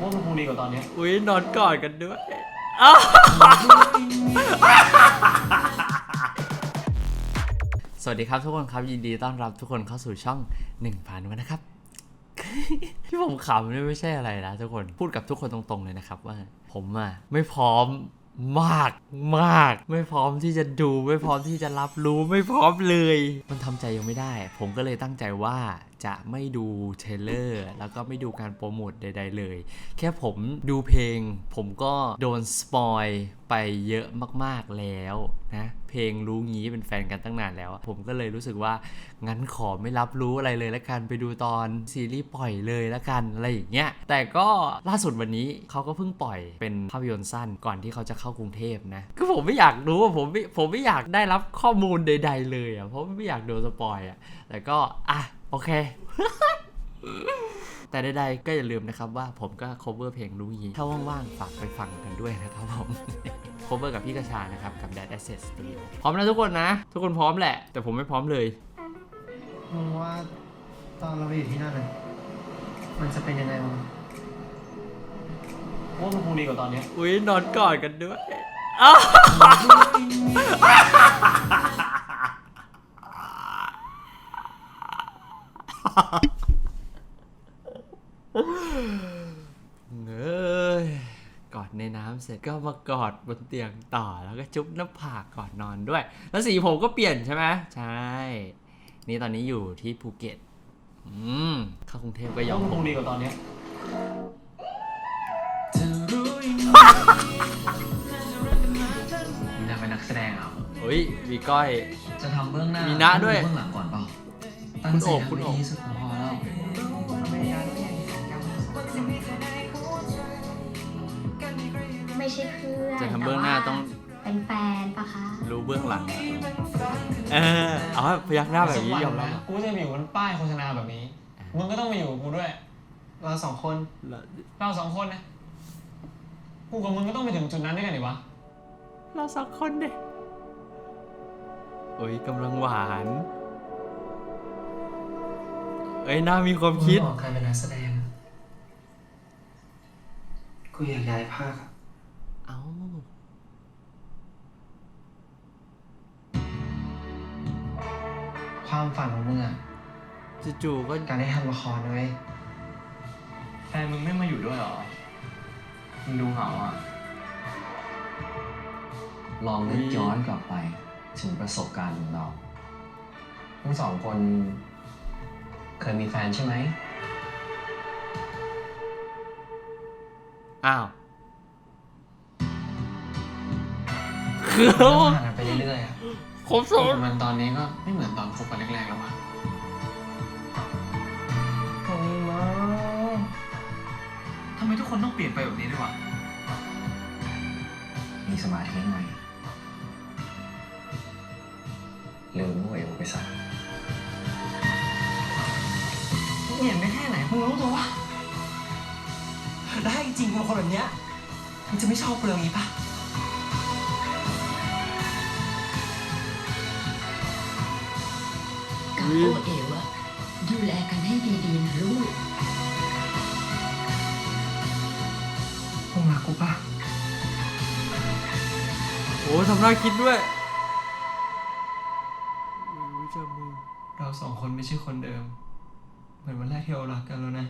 ว่ามันคงดีกว่าตอนเนี้ยอุ้ยนอนกอดกันด้วยอ้าวสวัสดีครับทุกคนครับยินดีต้อนรับทุกคนเข้าสู่ช่องหนึ่งพันวันนะครับ ที่ผมขำเนี่ยไม่ใช่อะไรนะทุกคนพูดกับทุกคนตรงๆเลยนะครับว่า ผมอะไม่พร้อมมากมาก ไม่พร้อมที่จะดู ไม่พร้อมที่จะรับรู้ไม่พร้อมเลย มันทำใจยังไม่ได้ ผมก็เลยตั้งใจว่า จะไม่ดูเทเลอร์แล้วก็ไม่ดูการโปรโมทใด ๆ เลย แค่ผมดูเพลง ผมก็โดนสปอยไปเยอะมากๆแล้วนะเพลงรู้งี้เป็นแฟนกันตั้งนานแล้ว ผมก็เลยรู้สึกว่างั้นขอไม่รับรู้อะไรเลยละกันไปดูตอนซีรีส์ปล่อยเลยละกันอะไรอย่างเงี้ยแต่ก็ล่าสุดวันนี้เขาก็เพิ่งปล่อยเป็นภาพยนตร์สั้นก่อนที่เขาจะเข้ากรุงเทพนะคือผมไม่อยากรู้ผมไม่ผมไม่อยากได้รับข้อมูลใด ๆ เลยอะเพราะไม่อยากโดนสปอยอะแต่ก็อะ โอเค แต่ใดๆก็อย่าลืมนะครับว่าผมก็ cover เพลงรู้งี้ถ้าว่างๆ ฝากไปฟังกันด้วยนะครับผม cover กับพี่กระชานะครับ กับ Dad Asset Studio พร้อมนะทุกคนนะ ทุกคนพร้อมแหละ แต่ผมไม่พร้อมเลย มึงว่าตอนเราไปอยู่ที่นั่นน่ะมันจะเป็นยังไงบ้างว่ามันคงดีกว่าตอนเนี้ย อุ้ยนอนกอดกันด้วยอ้าว เอ้ยกอดในน้ำเสร็จก็มากอดบนเตียงต่อแล้วก็จุ๊บหน้าผากก่อนนอนด้วย แล้วสีผมก็เปลี่ยนใช่ไหมใช่ นี่ตอนนี้อยู่ที่ภูเก็ต อืมเข้ากรุงเทพก็ยอว่ามมันผคมงดีกว่าตอนเนี้ยมึงอยากเป็นนักแสดงเหรออุ้ยมีก้อย จะทำเบื้องหน้ามีมีนะด้วยเบื้องหลังก่อนเปล่า ตั้งคุณใจโอบทำคุณให้โอบดีที่สุดของพอแล้วไม่ใช่เพื่อนจะทำเบื้องหน้าต้องเป็นแฟนปะคะ รู้เบื้องหลังอะเออเอาพยักหน้าแบบนี้ยอมรับกูจะมาอยู่บนป้ายโฆษณาแบบนี้ มึงก็ต้องมาอยู่กับกูด้วย เราสองคนเราสองคนนะ กูกับมึงก็ต้องไปถึงจุดนั้นด้วยกันดิวะ เราสองคนเด็โอ้ยกำลังหวาน เอ้ยน่ามีความคิดมึงบอกใครเป็นนักแสดงกูอยากย้ายภาคอะเอ้า ความฝันของมึงอะจู่ๆก็การได้ทำละครนะเว้ยแฟนมึงไม่มาอยู่ด้วยหรอ มึงดูเหงาอะ ลองนึกย้อนกลับไป ถึงประสบการณ์ของเราทั้งสองคนเค ยมีแฟนใช่ไหม อ้าว คือแล้วห่างกันไปเรื่อยๆอะครบสองมันตอนนี้ก็ไม่เหมือนตอนคบกันแรกๆแล้วมั้งโอ้ยมาทำไมทุกคนต้องเปลี่ยนไปแบบนี้ด้วยวะ มีสมาธิหน่อยลืมหัวเอวไปซะ เหนียนได้แค่ไหนมึงรู้ตัววะแล้วถ้าจริงๆกูเป็นคนแบบเนี้ยมึงจะไม่ชอบกูเลยอย่างงี้ปะกับโอเอ๋วอะดูแลกันให้ดีๆนะลูกมึงรักกูปะโอ้ทำหน้าคิดด้วยอุ้ยจับมือเราสองคนไม่ใช่คนเดิม เหมือนวันแรกที่เรารักกันแล้วนะ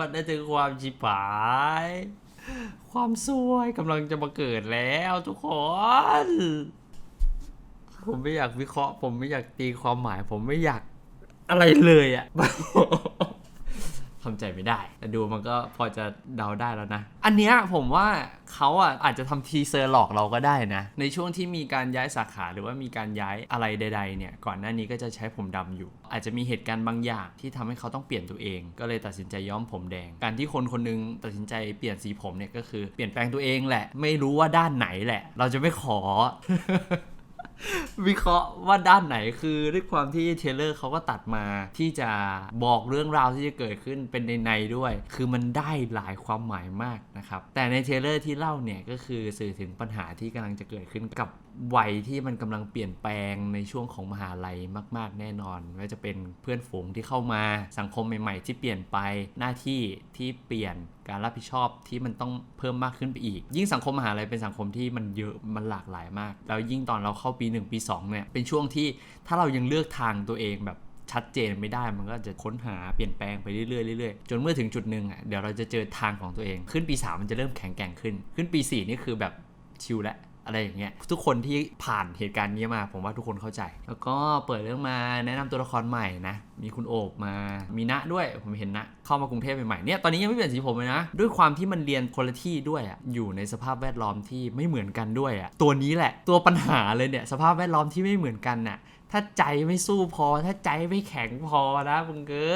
มผัสได้ถึงความชิบหาย ความซวยกำลังจะมาเกิดแล้วทุกคน ผมไม่อยากวิเคราะห์ ผมไม่อยากตีความหมาย ผมไม่อยากอะไรเลยอะ่ะ ทำใจไม่ได้ แต่ดูมันก็พอจะเดาได้แล้วนะ อันเนี้ยผมว่าเขาอะอาจจะทำทีเซอร์หลอกเราก็ได้นะ ในช่วงที่มีการย้ายสาขาหรือว่ามีการย้ายอะไรใด ๆ เนี่ย ก่อนหน้านี้ก็จะใช้ผมดำอยู่ อาจจะมีเหตุการณ์บางอย่างที่ทำให้เขาต้องเปลี่ยนตัวเอง ก็เลยตัดสินใจย้อมผมแดง การที่คนคนหนึงตัดสินใจเปลี่ยนสีผมเนี่ยก็คือเปลี่ยนแปลงตัวเองแหละ ไม่รู้ว่าด้านไหนแหละ เราจะไม่ขอ วิเคราะห์ว่าด้านไหนคือด้วยความที่เทเลอร์เขาก็ตัดมาที่จะบอกเรื่องราวที่จะเกิดขึ้นเป็นในในด้วย คือมันได้หลายความหมายมากนะครับ แต่ในเทเลอร์ที่เล่าเนี่ยก็คือสื่อถึงปัญหาที่กำลังจะเกิดขึ้นกับ วัยที่มันกำลังเปลี่ยนแปลงในช่วงของมหาลัยมาก ๆ แน่นอนว่าจะเป็นเพื่อนฝูงที่เข้ามาสังคมใหม่ ๆ ที่เปลี่ยนไปหน้าที่ที่เปลี่ยนการรับผิดชอบที่มันต้องเพิ่มมากขึ้นไปอีก ยิ่งสังคมมหาลัยเป็นสังคมที่มันเยอะมันหลากหลายมาก แล้วยิ่งตอนเราเข้าปี 1 ปี2เนี่ยเป็นช่วงที่ถ้าเรายังเลือกทางตัวเองแบบชัดเจนไม่ได้มันก็จะค้นหาเปลี่ยนแปลงไปเรื่อยๆเรื่อยๆจนเมื่อถึงจุดหนึ่งอะเดี๋ยวเราจะเจอทางของตัวเอง ขึ้นปี 3 มันจะเริ่มแข็งแกร่งขึ้น ขึ้นปี 4 นี่คือแบบชิลแล้ว อะไรอย่างเงี้ยทุกคนที่ผ่านเหตุการณ์นี้มาผมว่าทุกคนเข้าใจ แล้วก็เปิดเรื่องมาแนะนำตัวละครใหม่นะมีคุณโอบมามีณด้วยผมเห็นนะเข้ามากรุงเทพใหม่ๆเนี่ยตอนนี้ยังไม่เปลี่ยนสีผมเลยนะ ด้วยความที่มันเรียนคนละที่ด้วยอะอยู่ในสภาพแวดล้อมที่ไม่เหมือนกันด้วยอะตัวนี้แหละตัวปัญหาเลยเนี่ยสภาพแวดล้อมที่ไม่เหมือนกันน่ะถ้าใจไม่สู้พอถ้าใจไม่แข็งพอนะมึงเกิ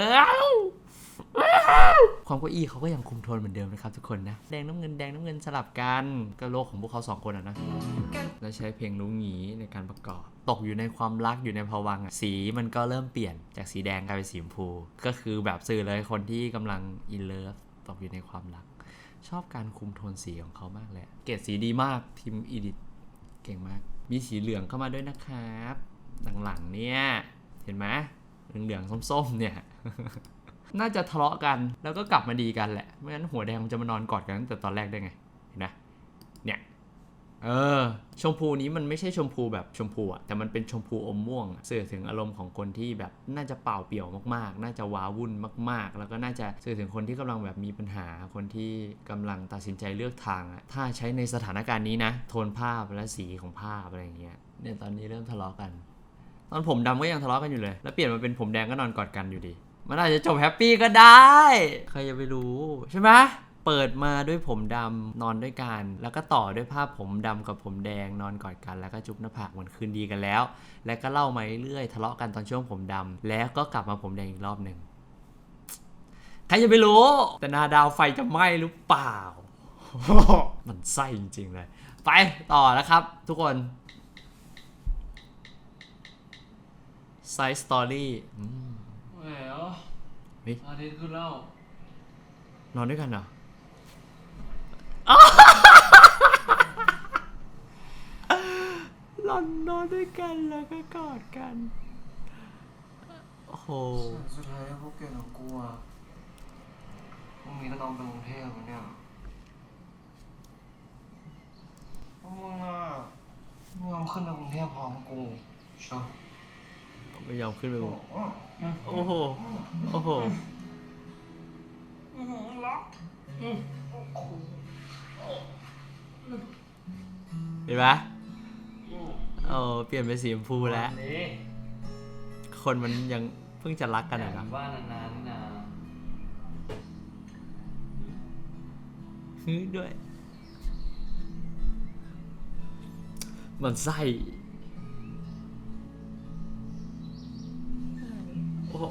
ความเก้าอี้เขาก็ยังคุมโทนเหมือนเดิมนะครับทุกคนนะ แดงน้ำเงินแดงน้ำเงินสลับกันก็โลกของพวกเขาสองคนอะนะแล้วใช้เพลงลุงหงีในการประกอบ ตกอยู่ในความรักอยู่ในภวังค์อะสีมันก็เริ่มเปลี่ยนจากสีแดงกลายเป็นสีชมพู ก็คือแบบสื่อเลยคนที่กำลังอินเลิฟตกอยู่ในความรัก ชอบการคุมโทนสีของเขามากเลยอะเกรดสีดีมากทีมอีดิทเก่งมาก มีสีเหลืองเข้ามาด้วยนะครับ หลังๆเนี่ยเห็นไหมเหลืองๆส้มๆเนี่ย น่าจะทะเลาะกันแล้วก็กลับมาดีกันแหละไม่งั้นหัวแดงมันจะมานอนกอดกันตั้งแต่ตอนแรกได้ไงเห็นไหมเนี่ยเออชมพูนี้มันไม่ใช่ชมพูแบบชมพูอะแต่มันเป็นชมพูอมม่วงสื่อถึงอารมณ์ของคนที่แบบน่าจะเป่าเปี่ยวมากๆ น่าจะว้าวุ่นมาก ๆ แล้วก็น่าจะสื่อถึงคนที่กำลังแบบมีปัญหาคนที่กำลังตัดสินใจเลือกทางอะถ้าใช้ในสถานการณ์นี้นะ โทนภาพและสีของภาพอะไรอย่างเงี้ยเนี่ยตอนนี้เริ่มทะเลาะกัน ตอนผมดำก็ยังทะเลาะกันอยู่เลย แล้วเปลี่ยนมาเป็นผมแดงก็นอนกอดกันอยู่ดี มันอาจจะจบแฮปปี้ก็ได้ ใครจะไปรู้ใช่ไหมเปิดมาด้วยผมดำนอนด้วยกัน แล้วก็ต่อด้วยภาพผมดำกับผมแดงนอนกอดกันแล้วก็จุ๊บหน้าผากเหมือนคืนดีกันแล้ว แล้วก็เล่ามาเรื่อยๆทะเลาะกันตอนช่วงผมดำแล้วก็กลับมาผมแดงอีกรอบหนึ่งใครจะไปรู้ แต่นาดาวไฟจะไหม้หรือเปล่า มันไส้จริงๆเลย ไปต่อแล้วครับ ทุกคนไซส์สตอรี่ เฮ้ย อาทิตย์ขึ้นแล้วนอนด้วยกันเหรอหลอนนอนด้วยกันแล้วก็กอดกัน โอ้โห สุดท้ายพวกแกกับกูอะพรุ่งนี้ก็ต้องไปกรุงเทพแล้วเนี่ยพวกมึงอะไม่ยอมขึ้นไปกรุงเทพพร้อมกูชอบ ไม่ยอมขึ้นไปบนโอ้โอ้โหโอ้โหเห็นไหมโอ้เปลี่ยนเป็นสีชมพูแล้วนี่คนมันยังเพิ่งจะรักกันอยาอะกอนะยู่บ้านนานๆนี่นะฮึด้วย มันไส้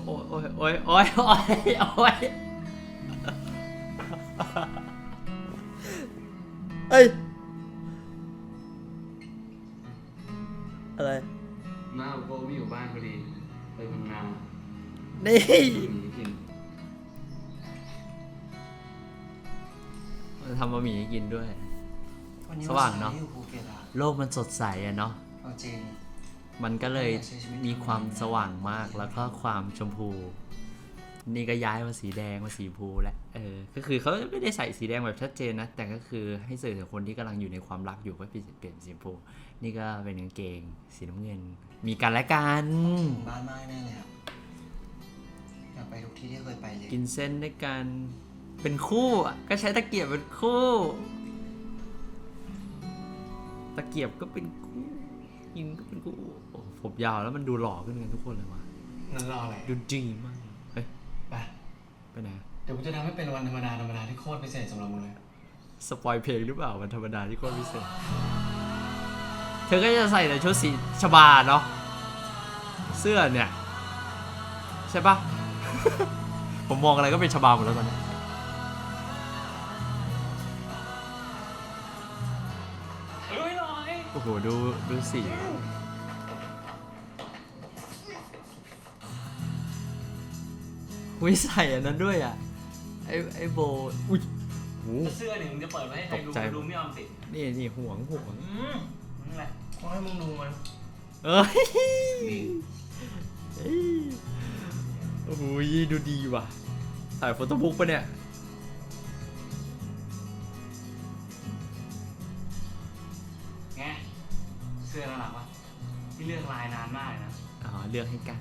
โอ้โอ้โอ้ยโอ้ยโอ้ยโอ้ยโอ้ยเอ้ย อะไร มาโบไม่อยู่บ้านพอดีไปทำงานนี่ กินมันทำบะหมี่ให้กินด้วย วันนี้สว่างเนอะ อยู่ภูเก็ตอะโลกมันสดใสอะเนาะ เอาจริง มันก็เลยอยากใช้ชีวิตมีความสว่างมากแล้วก็ความชมพู นี่ก็ย้ายมาสีแดงมาสีชมพูแล้วเออ ก็คือเขาไม่ได้ใส่สีแดงแบบชัดเจนนะ แต่ก็คือให้สื่อถึงคนที่กำลังอยู่ในความรักอยู่ก็เปลี่ยนเปลี่ยนสีชมพู นี่ก็เป็นกางเกงสีน้ำเงิน มีกันและกันถึงบ้านมากแน่เลยอะอยากไปทุกที่ที่เคยไปเลยกินเส้นด้วยกันเป็นคู่อะก็ใช้ตะเกียบเป็นคู่ ตะเกียบก็เป็นคู่กินก็เป็นคู่โอ้ ผมยาวแล้วมันดูหล่อขึ้นกันทุกคนเลยว่ะนั่นรออะไรดูดีมากเฮ้ยไปไปไหนอะเดี๋ยวกูจะทำให้เป็นวันธรรมดาธรรมดาที่โคตรพิเศษสำหรับมึงเลยสปอยเพลงหรือเปล่าวันธรรมดาที่โคตรพิเศษ เธอก็จะใส่แต่ชุดสีชบาเนาะเสื้อเนี่ย ใช่ปะ ผมมองอะไรก็เป็นชบาหมดแล้วตอนนี้ลุยหน่อยโอ้โหดูดูสี วิใส่อันนั้นด้วยอะ ไอไอโบ อุ้ยโหเสื้อเนี่ยมึงจะเปิดไว้ให้ใครดูตกใจดูไม่ยอมติดนี่นี่ห่วงห่วง อืมนั่นแหละขอให้มึงดูมันเอ้ยดีเอ้ยโอ้โหดูดีว่ะถ่ายโฟโต้บุ๊กปะเนี่ย ไงเสื้อน่ารักปะที่เลือกลายนานมากเลยนะ อ๋อ เลือกให้กัน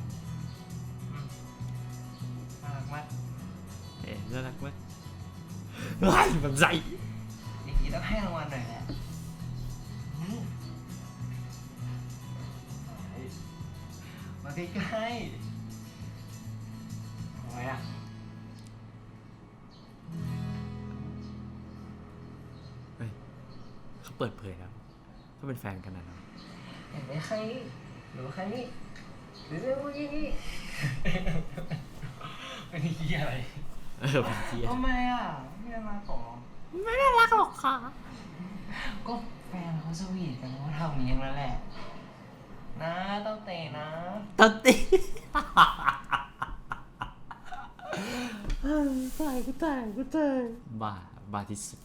น่ารักไหมว้ายมันใส่อย่างนี้ต้องให้รางวัลหน่อยแหละอืมมาใกล้ๆทำไมอะเฮ้ยเขาเปิดเผยแล้วเขาเป็นแฟนกันนะเนาะเห็นไหมใครนี่หรือว่าใครนี่หรือเรื่องพวกนี้นี่ เป็นที่อะไร เออเป็นเทียทำไมอะไม่ได้มาขอไม่น่ารักหรอกค่ะ ก็แฟนเขาสวีทกันเขาทำอย่างนี้แล้วแหละ นะต้องเตะนะตัดตีตายกูตายกูตายบ้าบ้าที่สุด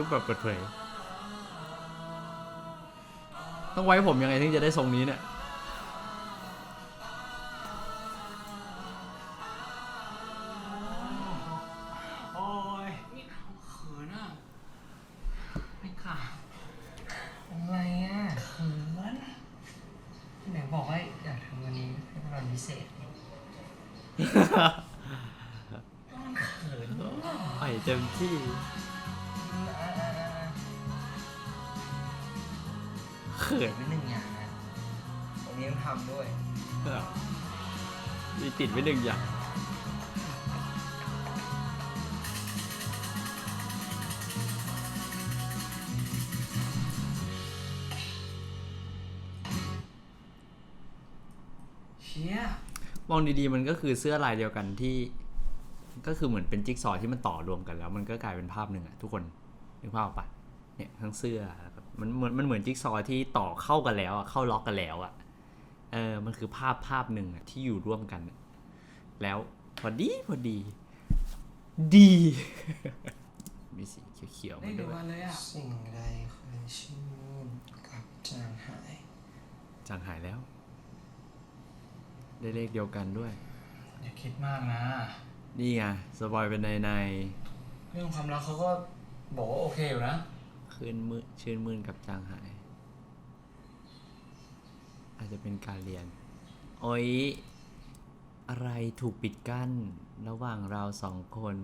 จุ๊บแบบเปิดเผย ต้องไว้ผมยังไงถึงจะได้ทรงนี้เนี่ย เชี่ยมองดีๆมันก็คือเสื้อลายเดียวกันที่ ก็คือเหมือนเป็นจิ๊กซอว์ที่มันต่อรวมกันแล้ว มันก็กลายเป็นภาพหนึ่งอะทุกคนนึกภาพออกปะเนี่ยทั้งเสื้อแบบมันเหมือนมันเหมือนจิ๊กซอว์ที่ต่อเข้ากันแล้วอะเข้าล็อกกันแล้วอะเออมันคือภาพภาพหนึ่งอะที่อยู่ร่วมกันอะแล้วพอดีพอดี ดี มีสีเขียวๆได้มาดูด้วยกันเลยอะสิ่งใดเคยชื่นกับจางหาย จางหายแล้ว ได้เลขเดียวกันด้วย อย่าคิดมากนะ นี่ไงสปอยเป็นในในเรื่องความรักเขาก็บอกว่าโอเคอยู่นะ คืนมือชื่นมื่นกับจางหาย อาจจะเป็นการเรียน โอ้ยอะไรถูกปิดกั้น ระหว่างเราสองคน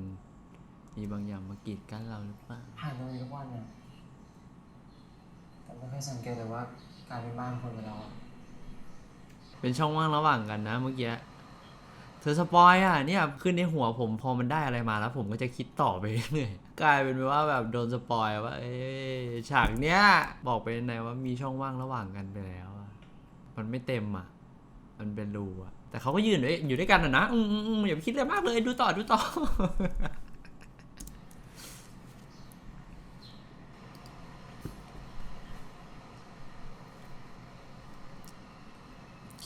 มีบางอย่างมากีดกั้นเราหรือเปล่า ผ่านตรงนี้ทุกวันเนี่ยแต่ไม่เคยสังเกตเลยว่ากลายเป็นบ้านคนไปแล้วอะ เป็นช่องว่างระหว่างกันนะเมื่อกี้เธอสปอยอะเนี่ยขึ้นในหัวผมพอมันได้อะไรมาแล้ว ผมก็จะคิดต่อไปเรื่อยกลายเป็นว่าแบบโดนสปอยว่าเอ๊ะฉากเนี้ยบอกไปในว่ามีช่องว่างระหว่างกันไปแล้วอะมันไม่เต็มอะ มันเป็นรูอะ แต่เขาก็ยืนอยู่ด้วยกันอะนะอืมอืมอืมอย่าไปคิดอะไรมากเลยดูต่อดูต่อ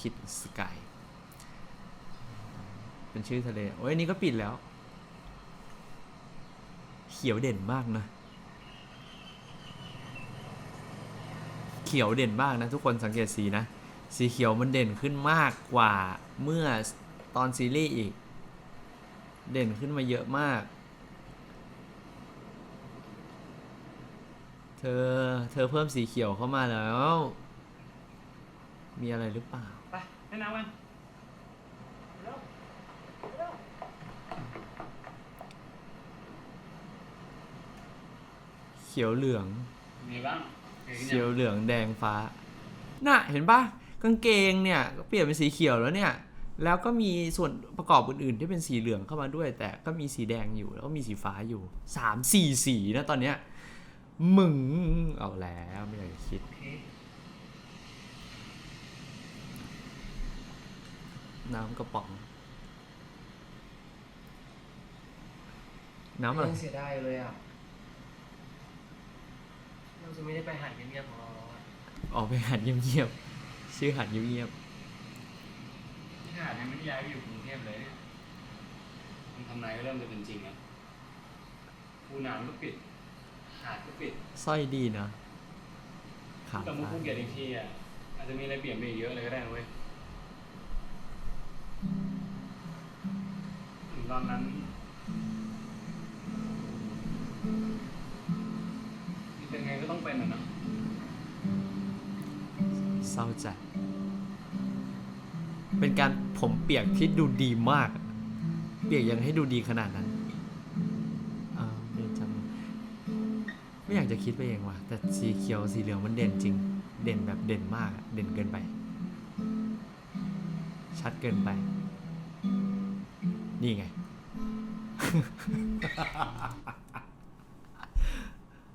คิดสกายเป็นชื่อทะเล โอ้ยนนี้ก็ปิดแล้ว เขียวเด่นมากนะ เขียวเด่นมากนะ ทุกคนสังเกตสีนะ สีเขียวมันเด่นขึ้นมากกว่าเมื่อตอนซีรีส์อีก เด่นขึ้นมาเยอะมาก เธอ เธอเพิ่มสีเขียวเข้ามาแล้ว มีอะไรหรือเปล่า แนะนำกันเเขียวเหลือง มีบ้างเขียวเหลืองแดงฟ้า น่ะ เห็นปะกางเกงเนี่ยก็เปลี่ยนเป็นสีเขียวแล้วเนี่ย แล้วก็มีส่วนประกอบอื่นๆ ที่เป็นสีเหลืองเข้ามาด้วย แต่ก็มีสีแดงอยู่ แล้วก็มีสีฟ้าอยู่สามสี่สีนะตอนเนี้ยมึงเอาแล้วไม่อยากคิด น้ำกระป๋อง น้ำอะไรยังเสียดายเลยอะ เราจะไม่ได้ไปหาดเงียบๆของเราแล้วอะออกไปหัดเงียบๆชื่อหัดเงียบที่หาดยังไม่ได้ย้ายไปอยู่กรุงเทพเลยมันทำนายก็เริ่มจะเป็นจริงอะภูน้ำก็ปิด หาดก็ปิดๆสร้อยดีนะขาดแต่มุกฟ้าภูเก็ตอีกทีอะอาจจะมีอะไรเปลี่ยนไปอีกเยอะเลยก็ได้นะเว้ย ตอนนั้นเป็นไงก็ต้องเป็นอะนะเศร้าใจเป็นการผมเปียกที่ดูดีมาก เปียกยังให้ดูดีขนาดนั้นอ้าวเด่นจังไม่อยากจะคิดไปเองว่ะแต่สีเขียวสีเหลืองมันเด่นจริง เด่นแบบเด่นมากเด่นเกินไป ชัดเกินไป นี่ไง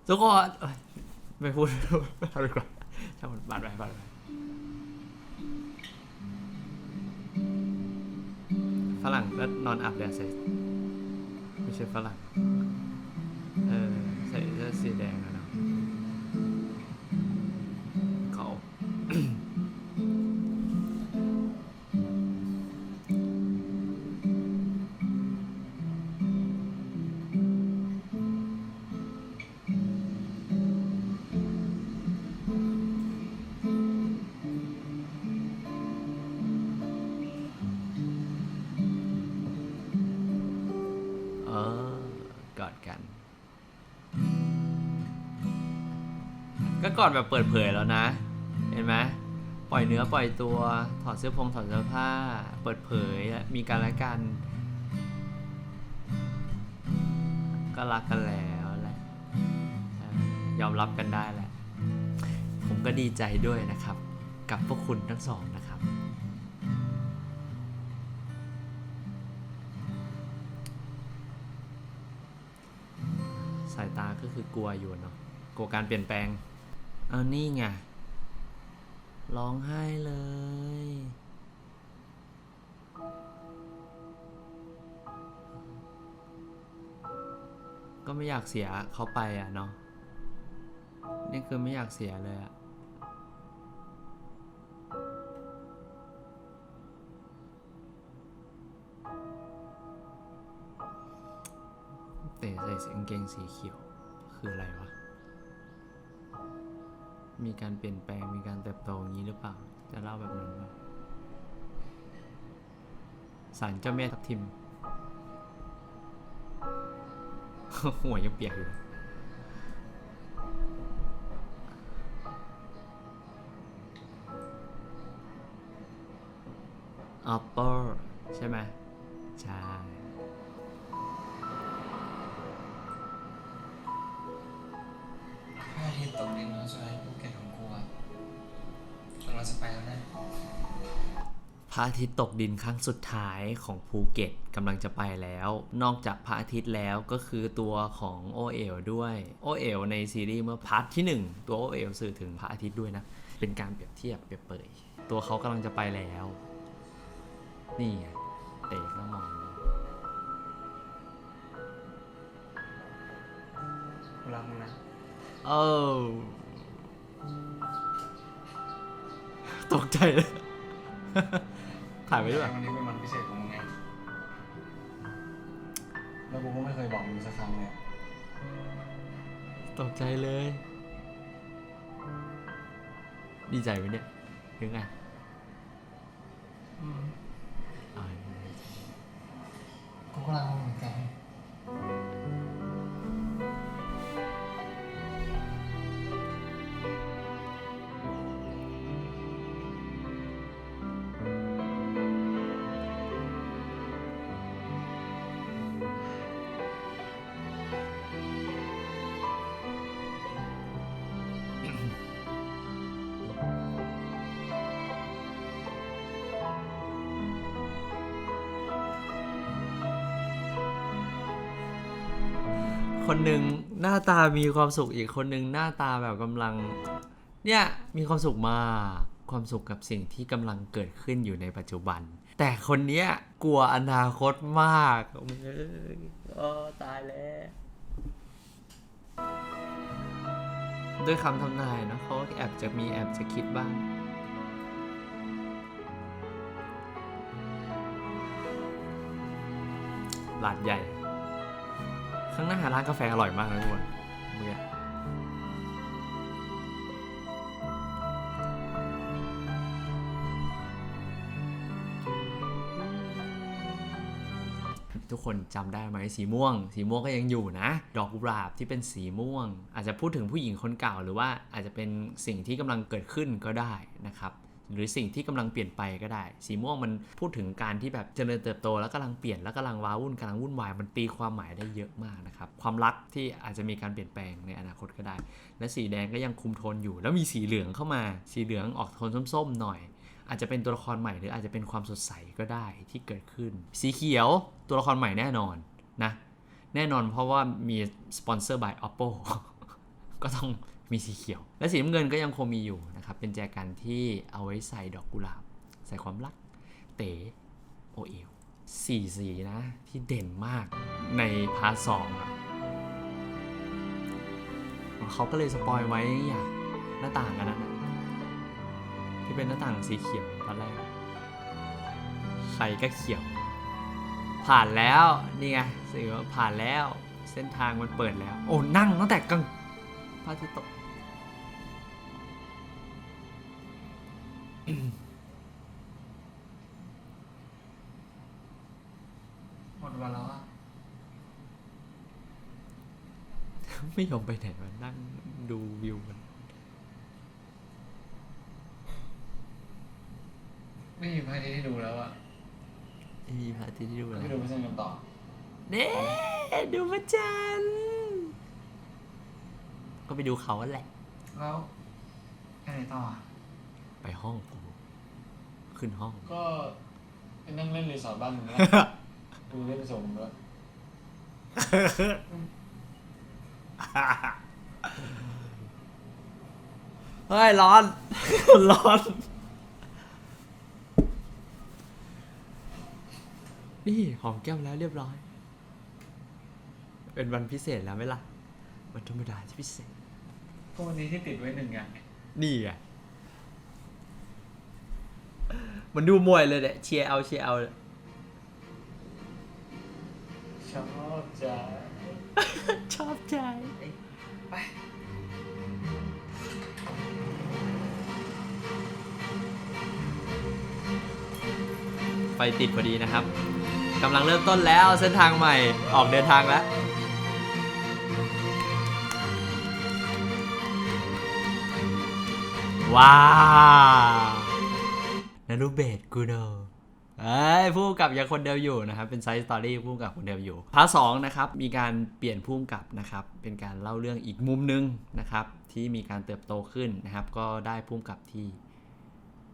ทุกคนเอ้ยไม่พูดทำดีกว่าช่างมันบาดไปบาดไปฝรั่งก็นอนอาบแดดใส่ไม่ใช่ฝรั่ง ก็กอดแบบเปิดเผยแล้วนะ เห็นไหมปล่อยเนื้อปล่อยตัวถอดเสื้อพงถอดเสื้อผ้า เปิดเผยมีกันและกัน ก็รักกันแล้วแหละยอมรับกันได้แหละ ผมก็ดีใจด้วยนะครับ กับพวกคุณทั้งสองนะครับ สายตาก็คือกลัวอยู่เนาะกลัวการเปลี่ยนแปลง เอานี่ไง ร้องไห้เลย ก็ไม่อยากเสียเขาไปอะเนาะ นี่คือไม่อยากเสียเลยอะเตะใส่กางเกงสีเขียว คืออะไรวะ มีการเปลี่ยนแปลงมีการเติบโตอย่างนี้หรือเปล่า จะเล่าแบบนั้นว่าสารเจ้าแม่ทับทิม หัวยังเปียกอยู่เลยอัปเปอร์ ทิตย์ตกดินครั้งสุดท้ายของภูเก็ตกำลังจะไปแล้ว นอกจากพระอาทิตย์แล้วก็คือตัวของโอเอลด้วยโอเอลในซีรีส์เมื่อพาร์ทที่ 1 ตัวโอเอลสื่อถึงพระอาทิตย์ด้วยนะ เป็นการเปรียบเทียบเปรียบเปยตัวเขากำลังจะไปแล้ว นี่ไงเตะก็มองกูรังนะเออตกใจเลย ถ่ายไว้ด้วยวันนี้เป็นวันพิเศษของมึงไงแล้วกูก็ไม่เคยบอกมึงสักครั้งเลยตกใจเลย ดีใจไหมเนี่ยหรือไงอืมอ่ากูก็รักมึงเหมือนกัน คนหนึ่งหน้าตามีความสุขอีกคนหนึ่งหน้าตาแบบกำลัง เนี่ยมีความสุขมากความสุขกับสิ่งที่กำลังเกิดขึ้นอยู่ในปัจจุบัน แต่คนเนี้ยกลัวอนาคตมากเอ้ยโอ้ตายแล้วด้วยคำทำนายเนอะเขาแอบจะมีแอบจะคิดบ้างร้านใหญ่ ข้างหน้าร้านกาแฟอร่อยมากนะทุกคนเมื่อทุกคนจำได้ไหมสีม่วง สีม่วงก็ยังอยู่นะ ดอกกุหลาบที่เป็นสีม่วง อาจจะพูดถึงผู้หญิงคนเก่า หรือว่าอาจจะเป็นสิ่งที่กำลังเกิดขึ้นก็ได้นะครับ หรือสิ่งที่กำลังเปลี่ยนไปก็ได้ สีม่วงมันพูดถึงการที่แบบเจริญเติบโตแล้วกำลังเปลี่ยนแล้วกำลังว้าวุ่นกำลังวุ่นวายมันตีความหมายได้เยอะมากนะครับความรักที่อาจจะมีการเปลี่ยนแปลงในอนาคตก็ได้ และสีแดงก็ยังคุมโทนอยู่ แล้วมีสีเหลืองเข้ามา สีเหลืองออกโทนส้มๆหน่อย อาจจะเป็นตัวละครใหม่หรืออาจจะเป็นความสดใสก็ได้ที่เกิดขึ้น สีเขียวตัวละครใหม่แน่นอนนะแน่นอนเพราะว่ามีสปอนเซอร์ by oppo ก็ต้อง มีสีเขียว และสีน้ำเงินก็ยังคงมีอยู่นะครับ เป็นแจกันที่เอาไว้ใส่ดอกกุหลาบ ใส่ความรัก เต๋โอเอลสี่สีนะที่เด่นมากในพาร์ทสองเขาก็เลยสปอยไว้อย่างหน้าต่างกันนะที่เป็นหน้าต่างสีเขียวตอนแรกใครก็เขียว ผ่านแล้ว นี่ไงสื่อว่าผ่านแล้ว เส้นทางมันเปิดแล้ว โอ้นั่งตั้งแต่กลาง พระอาทิตย์ตกหมดวันแล้วอะไม่ยอมไปไหนมานั่งดูวิวมันไม่มีพระอาทิตย์ให้ดูแล้วอะไอ้พระอาทิตย์ที่ดูอะไรไม่ดูไม่สนุกต่อเน่ดูพระจันทร์ ก็ไปดูเขาแหละ แล้วไปไหนต่ออะไปห้องกู ขึ้นห้อง ก็ไปนั่งเล่นรีสอร์ทบ้านมึงนะดูเล่นไปส่งมึงด้วยเฮ้ย ร้อน ร้อน นี่ หอมแก้มแล้วเรียบร้อย เป็นวันพิเศษแล้วไหมล่ะ วันธรรมดาที่พิเศษ ก็วันนี้ที่ติดไว้หนึ่งอย่างนี่ไงมันดูมวยเลยเนี่ยเชียร์เอาเชียร์เอาเลยชอบจ้าชอบใจ ไปไฟติดพอดีนะครับกำลังเริ่มต้นแล้วเส้นทางใหม่ออกเดินทางแล้ว ว้าวนารูเบตกูโดเอ้ยผู้กับยังคนเดิมอยู่นะครับ เป็นไซส์สตอรี่ผู้กำกับคนเดิมอยู่พาร์ทสองนะครับ มีการเปลี่ยนผู้กำกับนะครับ เป็นการเล่าเรื่องอีกมุมหนึงนะครับ ที่มีการเติบโตขึ้นนะครับ ก็ได้ผู้กำกับที่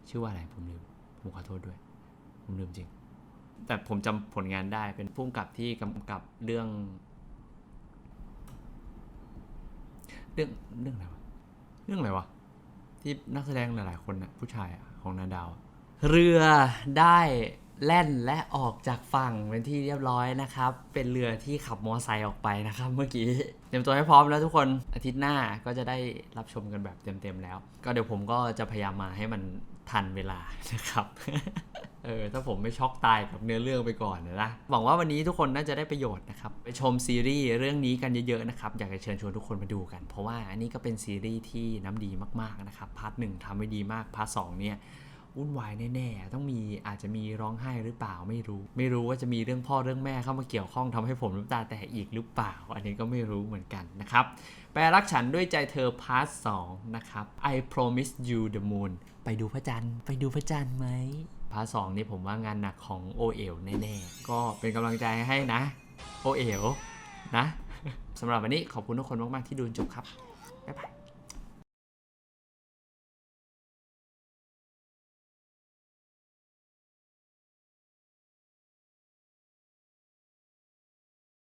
ชื่อว่าอะไรผมลืมผมขอโทษด้วย ผมลืมจริง แต่ผมจำผลงานได้เป็นผู้กำกับที่กำกับเรื่อง เรื่องเรื่องอะไรวะเรื่องอะไรวะ ที่นักแสดงหลายๆคนนะผู้ชายของนาดาว เรือได้แล่นและออกจากฝั่งเป็นที่เรียบร้อยนะครับ เป็นเรือที่ขับมอไซค์ออกไปนะครับ เมื่อกี้เตรียมตัวให้พร้อมแล้วทุกคนอาทิตย์หน้าก็จะได้รับชมกันแบบเต็มๆแล้ว ก็เดี๋ยวผมก็จะพยายามมาให้มันทันเวลานะครับ เออถ้าผมไม่ช็อกตายกับเนื้อเรื่องไปก่อนนะหวังว่าวันนี้ทุกคนน่าจะได้ประโยชน์นะครับไปชมซีรีส์เรื่องนี้กันเยอะๆนะครับอยากจะเชิญชวนทุกคนมาดูกัน เพราะว่าอันนี้ก็เป็นซีรีส์ที่น้ำดีมากๆนะครับพาร์ทหนึ่งทำไว้ดีมากพาร์ทสองเนี่ยวุ่นวายแน่ๆ ต้องมีอาจจะมีร้องไห้หรือเปล่าไม่รู้ ไม่รู้ว่าจะมีเรื่องพ่อเรื่องแม่เข้ามาเกี่ยวข้องทำให้ผมน้ำตาแตกอีกหรือเปล่า อันนี้ก็ไม่รู้เหมือนกันนะครับ แปลรักฉันด้วยใจเธอพาร์ทสองนะครับ I promise you the moon ไปดูพระจันทร์ไปดูพระจันทร์ไหม พาร์ทสองนี่ผมว่างานหนักของโอเอลแน่ๆ ก็เป็นกำลังใจให้นะโอเอลนะสำหรับวันนี้ขอบคุณทุกคนมากๆที่ดูจนจบครับ บ๊ายบาย